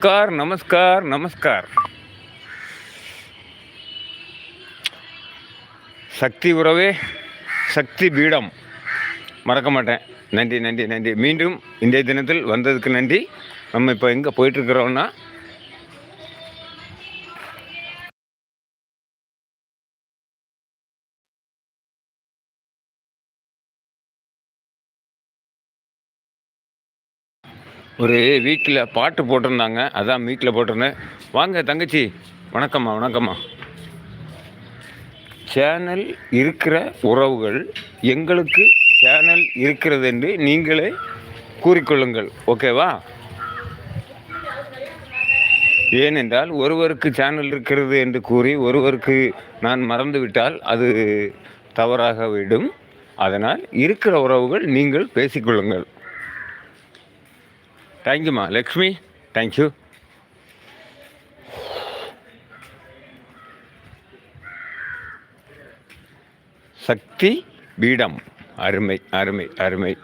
நமஸ்கார் நமஸ்கார் நமஸ்கார் சக்தி உறவே சக்தி பீடம். மறக்க மாட்டேன். நன்றி நன்றி நன்றி. மீண்டும் இன்றைய தினத்தில் வந்ததுக்கு நன்றி. நம்ம இப்போ எங்கே போயிட்டுருக்குறோன்னா ஒரு வீட்டில் பாட்டு போட்டிருந்தாங்க. அதான் வீட்டில் போட்டிருந்தேன் வாங்க தங்கச்சி. வணக்கம்மா வணக்கம்மா. சேனல் இருக்கிற உறவுகள் எங்களுக்கு சேனல் இருக்கிறது என்று நீங்களே கூறிக்கொள்ளுங்கள். ஓகேவா? ஏனென்றால் ஒருவருக்கு சேனல் இருக்கிறது என்று கூறி ஒருவருக்கு நான் மறந்துவிட்டால் அது தவறாக விடும் அதனால் இருக்கிற உறவுகள் நீங்கள் பேசிக்கொள்ளுங்கள். தேங்க்யூம்மா லக்ஷ்மி தேங்க்யூ சக்தி பீடம். அருமை அருமை அருமை.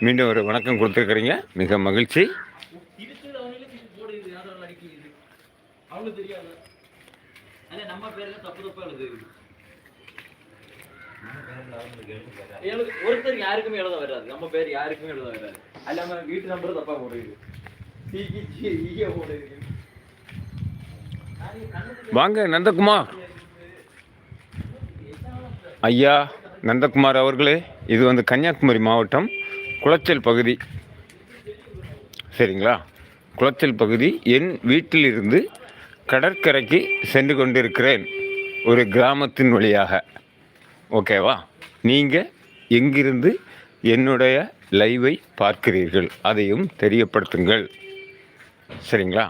மீண்டும் ஒரு வணக்கம் கொடுத்துருக்குறீங்க. மிக மகிழ்ச்சி. அவங்களுக்கு தெரியாது? நம்ம பேர்ல தப்பு தப்பா எழுது ஒருத்தர் யாருக்குமே எழுத வராது. நம்ம பேர் யாருக்குமே எழுத வராது. அல்லாம வீட்டு நம்பர் தப்பா போடுது. வாங்க நந்தகுமார். ஐயா நந்தகுமார் அவர்களே இது வந்து கன்னியாகுமரி மாவட்டம் குளச்சல் பகுதி. சரிங்களா? குளச்சல் பகுதி. என் வீட்டிலிருந்து கடற்கரைக்கு சென்று கொண்டிருக்கிறேன். ஒரு கிராமத்தின் வழியாக. ஓகேவா? நீங்கள் எங்கிருந்து என்னுடைய லைவை பார்க்கிறீர்கள்? அதையும் தெரியப்படுத்துங்கள். சரிங்களா?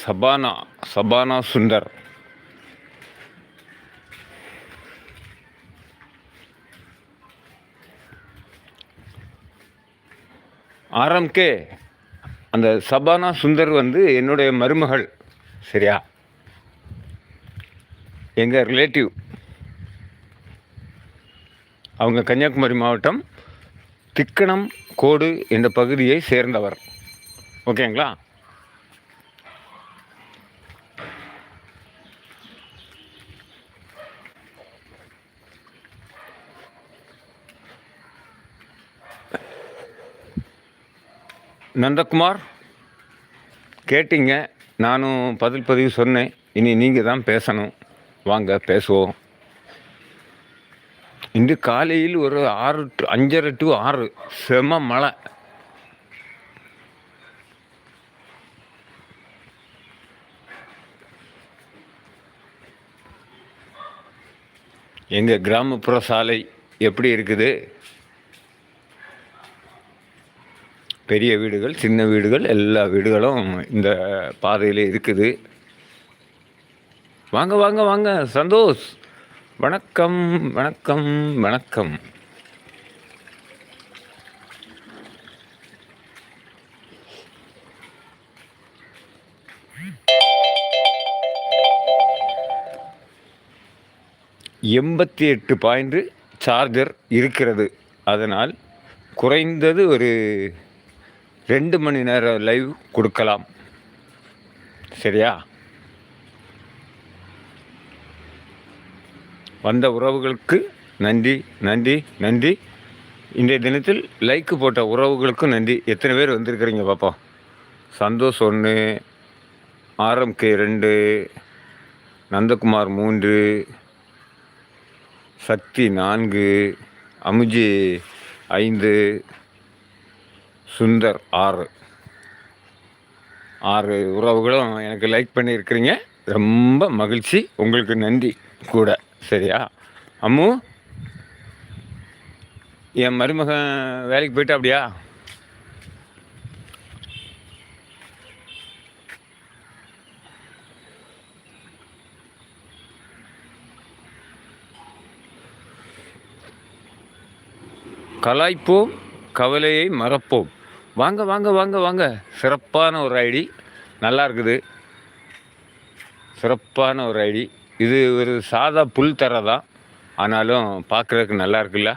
சபானா சபானா சுந்தர். ஆர்எம்கே அந்த சபானா சுந்தர் வந்து என்னுடைய மருமகள். சரியா? எங்கள் ரிலேட்டிவ். அவங்க கன்னியாகுமரி மாவட்டம் திக்கணம் கோடு என்ற பகுதியை சேர்ந்தவர். ஓகேங்களா? நந்தகுமார் கேட்டீங்க. நானும் பதில் பதிவு சொன்னேன். இனி நீங்கள் தான் பேசணும். வாங்க பேசுவோம். இன்று காலையில் ஒரு ஆறு டு அஞ்சரை டு ஆறு. செம மழை. எங்கள் கிராமப்புற சாலை எப்படி இருக்குது? பெரிய வீடுகள் சின்ன வீடுகள் எல்லா வீடுகளும் இந்த பாதையில் இருக்குது. வாங்க வாங்க வாங்க. சந்தோஷ். வணக்கம் வணக்கம் வணக்கம். எண்பத்தி எட்டு பாயிண்ட் சார்ஜர் இருக்கிறது. அதனால் குறைந்தது ஒரு ரெண்டு மணி நேரம் லைவ் கொடுக்கலாம். சரியா? வந்த உறவுகளுக்கு நன்றி நன்றி நன்றி. இன்றைய தினத்தில் லைக்கு போட்ட உறவுகளுக்கும் நன்றி. எத்தனை பேர் வந்திருக்கிறீங்க பார்ப்போம் சந்தோஷ் ஒன்று ஆர்எம்கே ரெண்டு நந்தகுமார் மூன்று சக்தி நான்கு அமுஜி ஐந்து சுந்தர் ஆறு. ஆறு உறவுகளும் எனக்கு லைக் பண்ணியிருக்கிறீங்க. ரொம்ப மகிழ்ச்சி. உங்களுக்கு நன்றி கூட. சரியா? அம்மு? என் மருமகன் வேலைக்கு போயிட்டா அப்படியா? கலாய்ப்போம். கவலையை மறப்போம். வாங்க வாங்க வாங்க வாங்க. சிறப்பான ஒரு ஐடி. நல்லா இருக்குது. சிறப்பான ஒரு ஐடி. இது ஒரு சாதா புல் தர தான். ஆனாலும் பார்க்குறதுக்கு நல்லா இருக்குல்ல?